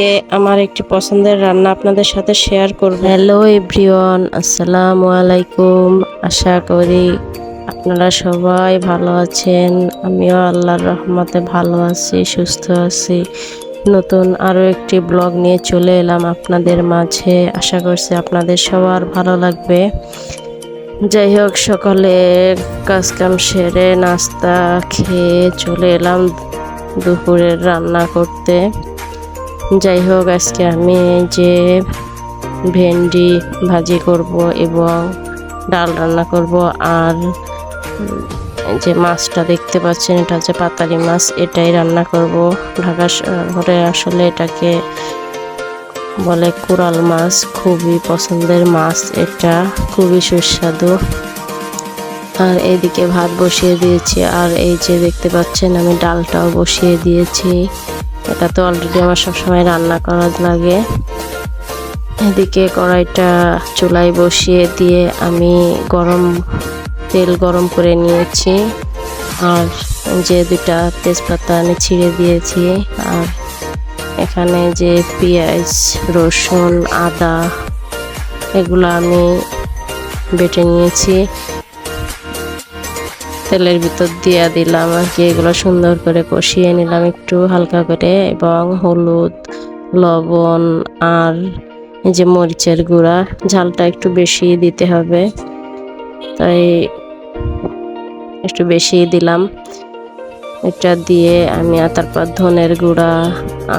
আজকে আমার একটি পছন্দের রান্না আপনাদের সাথে শেয়ার করব। হ্যালো এভরিওয়ান আসসালামু আলাইকুম আশা করি আপনারা সবাই ভালো আছেন। আমিও আল্লাহর রহমতে ভালো আছি, সুস্থ আছি। নতুন আরও একটি ব্লগ নিয়ে চলে এলাম আপনাদের মাঝে। আশা করছি আপনাদের সবার ভালো লাগবে। যাই হোক সকালে কাজকাম সেরে নাস্তা খেয়ে চলে এলাম দুপুরের রান্না করতে। যাই হোক আজকে আমি যে ভেন্ডি ভাজি করব এবং ডাল রান্না করব আর যে মাছটা দেখতে পাচ্ছেন এটা হচ্ছে পাতারি মাছ এটাই রান্না করব। ঢাকা শহরে আসলে এটাকে বলে কোরাল মাছ খুবই পছন্দের মাছ এটা খুবই সুস্বাদু। আর এইদিকে ভাত বসিয়ে দিয়েছি আর এই যে দেখতে পাচ্ছেন আমি ডালটাও বসিয়ে দিয়েছি। এটা তো অলরেডি আমার সবসময় রান্না করা লাগে। এদিকে কড়াইটা চুলায় বসিয়ে দিয়ে আমি গরম তেল গরম করে নিয়েছি। আর যে দুটা তেজপাতা আমি ছিঁড়ে দিয়েছি। আর এখানে যে পেঁয়াজ, রসুন, আদা, এগুলো আমি বেটে নিয়েছি। তেলের ভিতর দিয়ে দিলাম আর কি, এগুলো সুন্দর করে কষিয়ে নিলাম একটু হালকা করে এবং হলুদ, লবণ আর এই যে মরিচের গুঁড়া, ঝালটা একটু বেশি দিতে হবে। তাই একটু বেশি দিলাম। এটা দিয়ে আমি তারপর ধনের গুঁড়া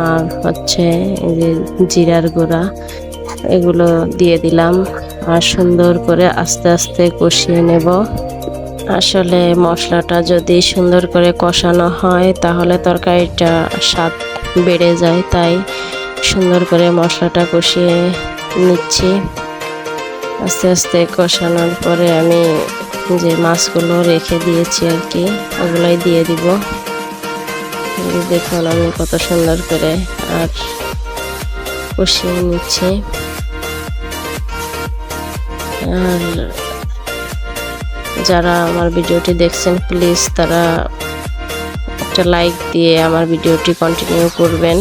আর হচ্ছে জিরার গুঁড়া, এগুলো দিয়ে দিলাম। আর সুন্দর করে আস্তে আস্তে কষিয়ে নেব। আসলে মশলাটা যদি সুন্দর করে কষানো হয়, তাহলে তরকারিটা স্বাদ বেড়ে যায়। তাই সুন্দর করে মশলাটা কষিয়ে নিচ্ছি। আস্তে আস্তে কষানোর পরে আমি যে মাছগুলো রেখে দিয়েছি আর কি, ওগুলাই দিয়ে দিব। দেখুন আমি কত সুন্দর করে আর কষিয়ে নিচ্ছি। আর যারা আমার ভিডিওটি দেখছেন প্লিজ তারা একটা লাইক দিয়ে আমার ভিডিওটি কন্টিনিউ করবেন।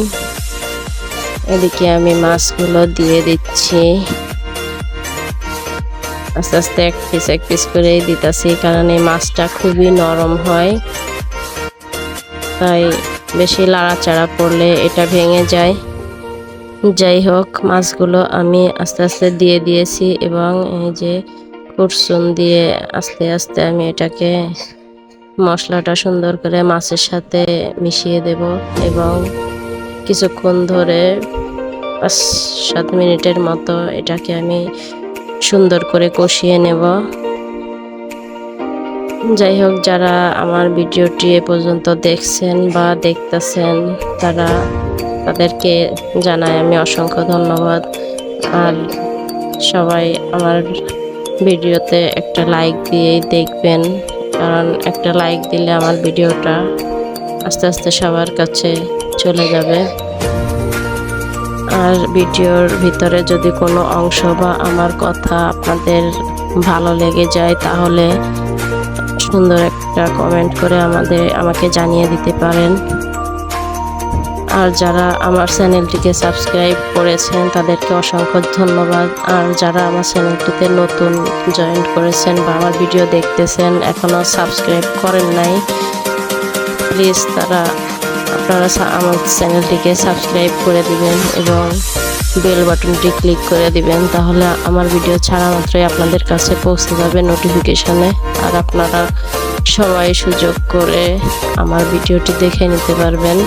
এদিকে আমি মাছগুলো দিয়ে দিচ্ছি। আস্তে আস্তে এক পিস এক পিস করে দিতেছি, কারণ এই মাছটা খুবই নরম হয়। তাই বেশি লাড়াচাড়া করলে এটা ভেঙে যায়। যাই হোক, মাছগুলো আমি আস্তে আস্তে দিয়ে দিয়েছি এবং এই যে কুরসুন দিয়ে আস্তে আস্তে আমি এটাকে মশলাটা সুন্দর করে মাছের সাথে মিশিয়ে দেব এবং কিছুক্ষণ ধরে পাঁচ সাত মিনিটের মতো এটাকে আমি সুন্দর করে কষিয়ে নেব। যাই হোক, যারা আমার ভিডিওটি এ পর্যন্ত দেখছেন বা দেখতেছেন, তারা তাদেরকে জানাই আমি অসংখ্য ধন্যবাদ। আর সবাই আমার ভিডিওতে একটা লাইক দিয়েই দেখবেন, কারণ একটা লাইক দিলে আমার ভিডিওটা আস্তে আস্তে সবার কাছে চলে যাবে। আর ভিডিওর ভিতরে যদি কোনো অংশ বা আমার কথা আপনাদের ভালো লেগে যায়, তাহলে সুন্দর একটা কমেন্ট করে আমাদের, আমাকে জানিয়ে দিতে পারেন। আর যারা আমার চ্যানেলটিকে সাবস্ক্রাইব করেছেন, তাদেরকে অসংখ্য ধন্যবাদ। আর যারা আমার চ্যানেলটিতে নতুন জয়েন করেছেন বা আমার ভিডিও দেখতেছেন এখনও সাবস্ক্রাইব করেন নাই, প্লিজ তারা, আপনারা আমার চ্যানেলটিকে সাবস্ক্রাইব করে দিবেন এবং বেল বাটনটি ক্লিক করে দিবেন, তাহলে আমার ভিডিও ছাড়া মাত্রই আপনাদের কাছে পৌঁছে যাবে নোটিফিকেশনে। আর আপনারা সবাই সুযোগ করে আমার ভিডিওটি দেখে নিতে পারবেন।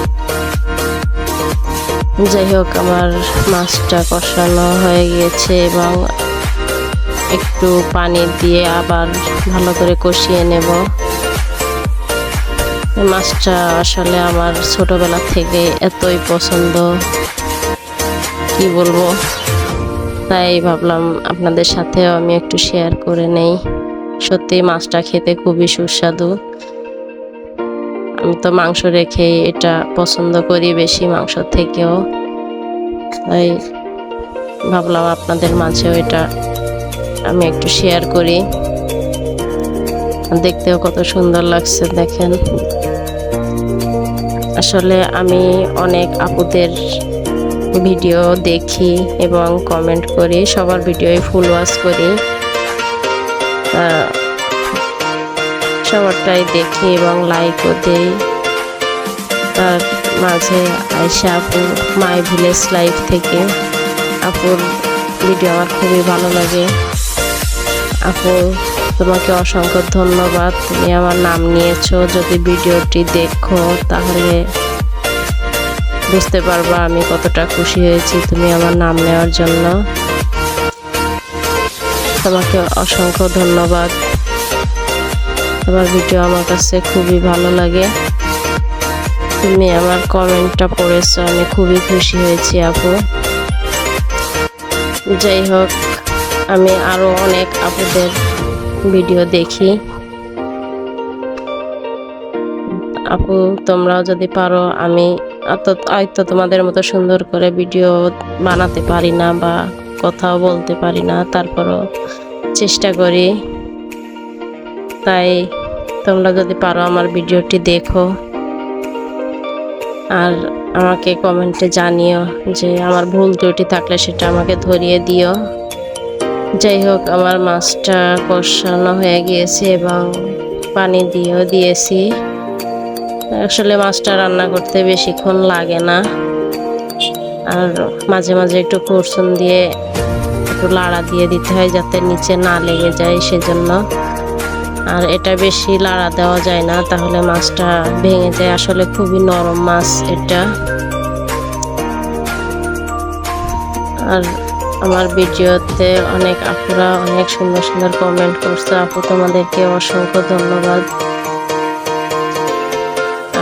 যাই হোক, আমার মাছটা কষানো হয়ে গিয়েছে এবং একটু পানি দিয়ে আবার ভালো করে কষিয়ে নেব। মাছটা আসলে আমার ছোটবেলা থেকে এতই পছন্দ। কি বলব? তাই ভাবলাম আপনাদের সাথেও আমি একটু শেয়ার করে নেই। সত্যি মাছটা খেতে খুবই সুস্বাদু। আমি তো মাংস রেখেই এটা পছন্দ করি বেশি মাংস থেকেও। তাই ভাবলাম আপনাদের মাঝেও এটা আমি একটু শেয়ার করি। দেখতেও কত সুন্দর লাগছে, দেখেন। আসলে আমি অনেক আপুদের ভিডিও দেখি এবং কমেন্ট করি, সবার ভিডিওই ফুল ওয়াশ করি। সবারটাই দেখি এবং লাইকও দেই। তার মাঝে আয়সা আপু, মাই ভিলেজ লাইফ থেকে। আপুর ভিডিও আমার খুবই ভালো লাগে। আপু, তোমাকে অসংখ্য ধন্যবাদ। তুমি আমার নাম নিয়েছো। যদি ভিডিওটি দেখো, তাহলে বুঝতে পারবা আমি কতটা খুশি হয়েছি তুমি আমার নাম নেওয়ার জন্য। তোমাকে অসংখ্য ধন্যবাদ। তোমার ভিডিও আমার কাছে খুবই ভালো লাগে। তুমি আমার কমেন্টটা পড়েছো, আমি খুবই খুশি হয়েছি আপু। যাই হোক, আমি আরও অনেক আপুদের ভিডিও দেখি। আপু, তোমরাও যদি পারো, আমি হয়তো তোমাদের মতো সুন্দর করে ভিডিও বানাতে পারি না বা কথাও বলতে পারি না, তারপরও চেষ্টা করি। তাই তোমরা যদি পারো আমার ভিডিওটি দেখো। আর আমাকে কমেন্টে জানিও যে আমার ভুল ত্রুটি থাকলে সেটা আমাকে ধরিয়ে দিও। যাই হোক, আমার মাছটা কষানো হয়ে গিয়েছে এবং পানি দিয়েও দিয়েছি। আসলে মাছটা রান্না করতে বেশিক্ষণ লাগে না। আর মাঝে মাঝে একটু কুরসুন দিয়ে একটু লাড়া দিয়ে দিতে হয় যাতে নিচে না লেগে যায় সেজন্য। আর এটা বেশি লাড়া দেওয়া যায় না, তাহলে মাছটা ভেঙে যায়। আসলে খুবই নরম মাছ এটা। আর আমার ভিডিওতে অনেক আপুরা অনেক সুন্দর সুন্দর কমেন্ট করছে। আপু, তোমাদেরকে অসংখ্য ধন্যবাদ।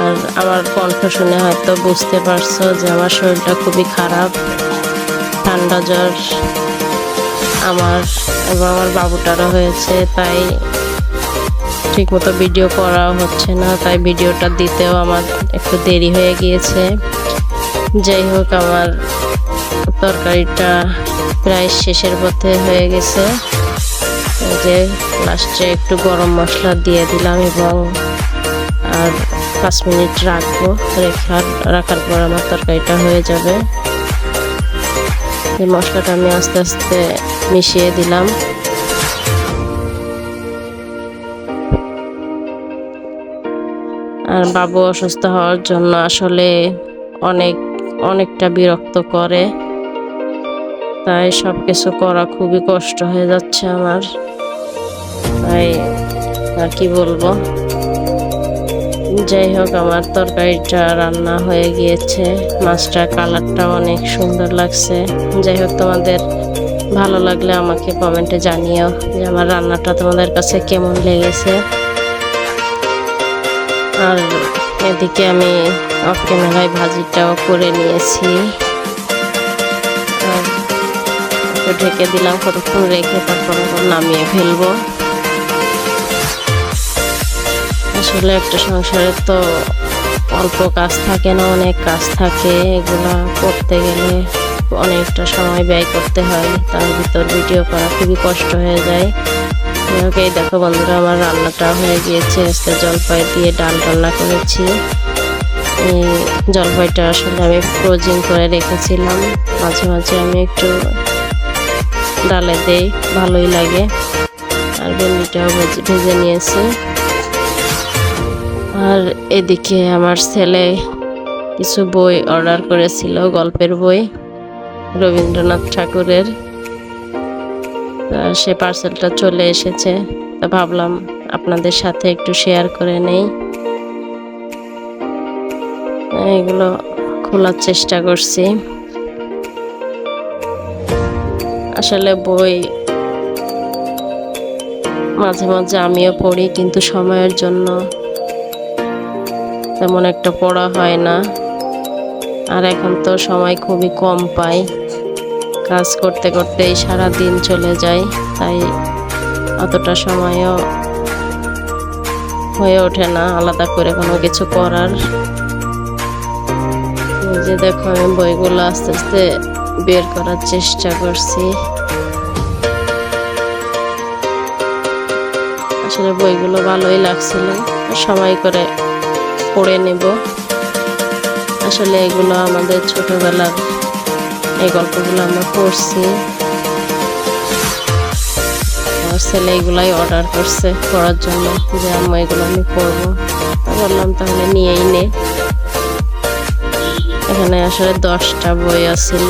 আর আমার কণ্ঠ শুনে হয়তো বুঝতে পারছ যে আমার শরীরটা খুবই খারাপ, ঠান্ডা জ্বর। আমার এবং আমার বাবুটারও হয়েছে, তাই ঠিকমতো ভিডিও করা হচ্ছে না, তাই ভিডিওটা দিতেও আমার একটু দেরি হয়ে গিয়েছে। যাই হোক, আমার তরকারিটা প্রায় শেষের পথে হয়ে গেছে। যে লাস্টে একটু গরম মশলা দিয়ে দিলাম এবং আর পাঁচ মিনিট রাখব রেখার রাখার পর আমার তরকারিটা হয়ে যাবে। এই মশলাটা আমি আস্তে আস্তে মিশিয়ে দিলাম। আর বাবু অসুস্থ হওয়ার জন্য আসলে অনেক, অনেকটা বিরক্ত করে। তাই সব কিছু করা খুবই কষ্ট হয়ে যাচ্ছে আমার। তাই আর কি বলব? যাই হোক, আমার তরকারিটা রান্না হয়ে গিয়েছে। মাছটার কালারটা অনেক সুন্দর লাগছে। যাই হোক, তোমাদের ভালো লাগলে আমাকে কমেন্টে জানিও যে আমার রান্নাটা তোমাদের কাছে কেমন লেগেছে। আর এদিকে আমি অফ ক্যামেরায় ভাজিটাও করে নিয়েছি। আর ঢেকে দিলাম, কতক্ষণ রেখে তারপর নামিয়ে ফেলব। আসলে একটা সংসারে তো অল্প কাজ থাকে না, অনেক কাজ থাকে। এগুলো করতে গেলে অনেকটা সময় ব্যয় করতে হয়, তার ভিতর ভিডিও করা খুবই কষ্ট হয়ে যায়। ওকে দেখো বন্ধুরা, আমার রান্নাটা হয়ে গিয়েছে। আজকে জলপাই দিয়ে ডাল রান্না করেছি। এই জলপাইটা আসলে আমি ফ্রোজিং করে রেখেছিলাম। মাঝে মাঝে আমি একটু ডালে দেই, ভালোই লাগে। আর ভেন্ডিটাও ভেজে নিয়েছি। আর এদিকে আমার ছেলে কিছু বই অর্ডার করেছিল, গল্পের বই। রবীন্দ্রনাথ ঠাকুরের। সে পার্সেলটা চলে এসেছে। তা ভাবলাম আপনাদের সাথে একটু শেয়ার করে নেই। এগুলো খোলার চেষ্টা করছি। আসলে বই মাঝে মাঝে আমিও পড়ি, কিন্তু সময়ের জন্য তেমন একটা পড়া হয় না। আর এখন তো সময় খুবই কম পাই। কাজ করতে করতেই সারা দিন চলে যায়, তাই অতটা সময়ও হয়ে ওঠে না আলাদা করে কোনো কিছু করার। যে দেখো, আমি বইগুলো আস্তে আস্তে বের করার চেষ্টা করছি। আসলে বইগুলো ভালোই লাগছিল, সময় করে পড়ে নেব। আসলে এগুলো আমাদের ছোটবেলার এই গল্পগুলো আমরা পড়ছি। আমার ছেলে এগুলাই অর্ডার করছে পড়ার জন্য। যে আম্মা, এগুলো আমি পড়ব। তা বললাম, তাহলে নিয়েই নে। এখানে আসলে দশটা বই আছিল।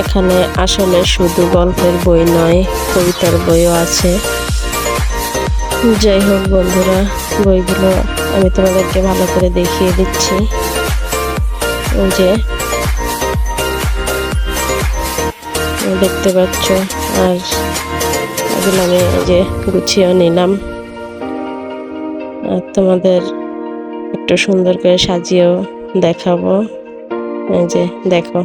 এখানে আসলে শুধু গল্পের বই নয়, কবিতার বইও আছে। যাই হোক বন্ধুরা, বইগুলো আমি তোমাদেরকে ভালো করে দেখিয়ে দিচ্ছি। যে দেখতে পাচ্ছ। আর এগুলো আমি যে গুছিয়েও নিলাম। আর তোমাদের একটু সুন্দর করে সাজিয়েও দেখাবো। এই যে দেখো।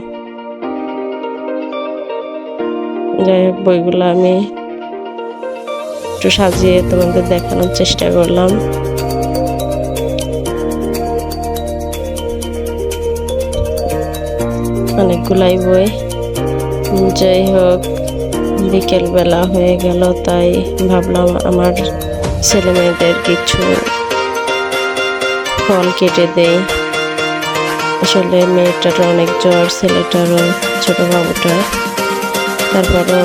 যাই হোক, বইগুলো আমি একটু সাজিয়ে তোমাদের দেখানোর চেষ্টা করলাম। অনেকগুলাই বই। যাই হোক বিকেল বেলা হয়ে গেল, তাই ভাবলাম আমার ছেলে মেয়েদের কিছু ফল কেটে দেই। আসলে মেয়েটারও অনেক জ্বর, ছেলেটারও, ছোট বাবুটার। তারপরও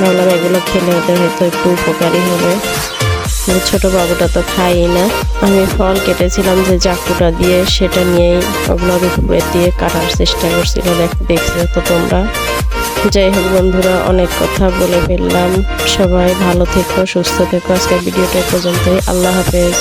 ভাবলাম এগুলো খেলে ওদের হয়তো একটু উপকারী হবে। ছোট বাবুটা তো খাই না। আমি ফল কেটেছিলাম যে চাকুটা দিয়ে, সেটা নিয়েই ওগুলোর উপরে দিয়ে কাটার চেষ্টা করছিল। দেখ- দেখছ তো তোমরা? যাই হোক বন্ধুরা, অনেক কথা বলে ফেললাম। সবাই ভালো থেকো, সুস্থ থেকো। আজকের ভিডিওটা পর্যন্তই। আল্লাহ হাফেজ।